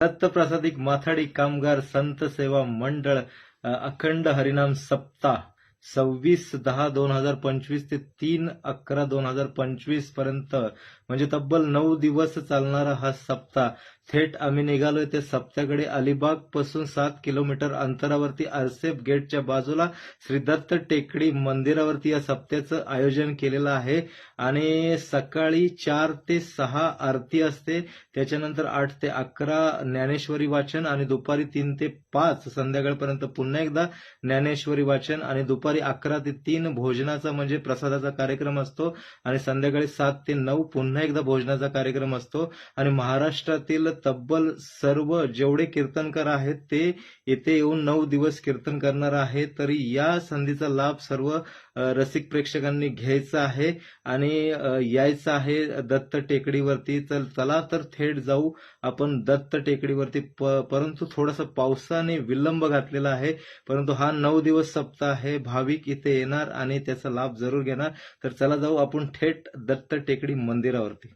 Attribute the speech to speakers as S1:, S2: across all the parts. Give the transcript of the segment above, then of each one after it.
S1: दत्तप्रसादिक माथाडी कामगार संत सेवा मंडळ अखंड हरिनाम सप्ताह. सव्वीस दहा दोन हजार पंचवीस ते तीन अकरा दोन हजार पंचवीसपर्यंत. म्हणजे तब्बल नऊ दिवस चालणारा हा सप्ताह. थेट आम्ही निघालोय त्या सप्त्याकडे अलिबागपासून सात किलोमीटर अंतरावरती आरसेफ गेटच्या बाजूला श्री दत्त टेकडी मंदिरावरती या सप्त्याचं आयोजन केलेलं आहे. आणि सकाळी चार ते सहा आरती असते. त्याच्यानंतर आठ ते अकरा ज्ञानेश्वरी वाचन आणि दुपारी तीन ते पाच संध्याकाळपर्यंत पुन्हा एकदा ज्ञानेश्वरी वाचन आणि दुपारी अकरा ते तीन भोजनाचा म्हणजे प्रसादाचा कार्यक्रम असतो आणि संध्याकाळी सात ते नऊ पुन्हा एकदा भोजनाचा कार्यक्रम असतो. आणि महाराष्ट्रातील तब्बल सर्व जेवढे कीर्तनकार आहेत ते येथे येऊन नऊ दिवस कीर्तन करणार आहे. तरी या संधीचा लाभ सर्व रसिक प्रेक्षकांनी घ्यायचा आहे आणि यायचं आहे दत्त टेकडीवरती. तर चला तर थेट जाऊ आपण दत्त टेकडीवरती. प- परंतु थोडासा पावसाने विलंब घातलेला आहे. परंतु हा नऊ दिवस सप्ताह आहे. भाविक इथे येणार आणि त्याचा लाभ जरूर घेणार. तर चला जाऊ आपण थेट दत्त टेकडी मंदिरावरती.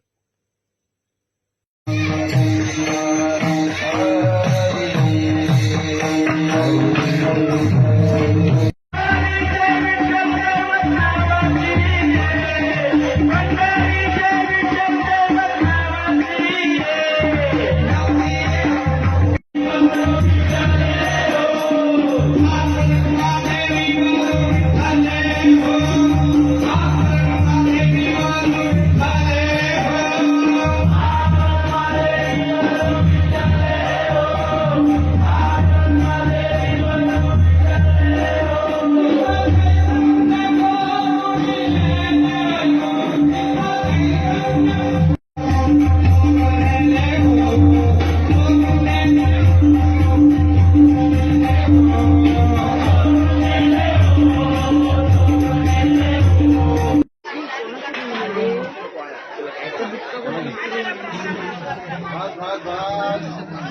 S1: vai, vai, vai.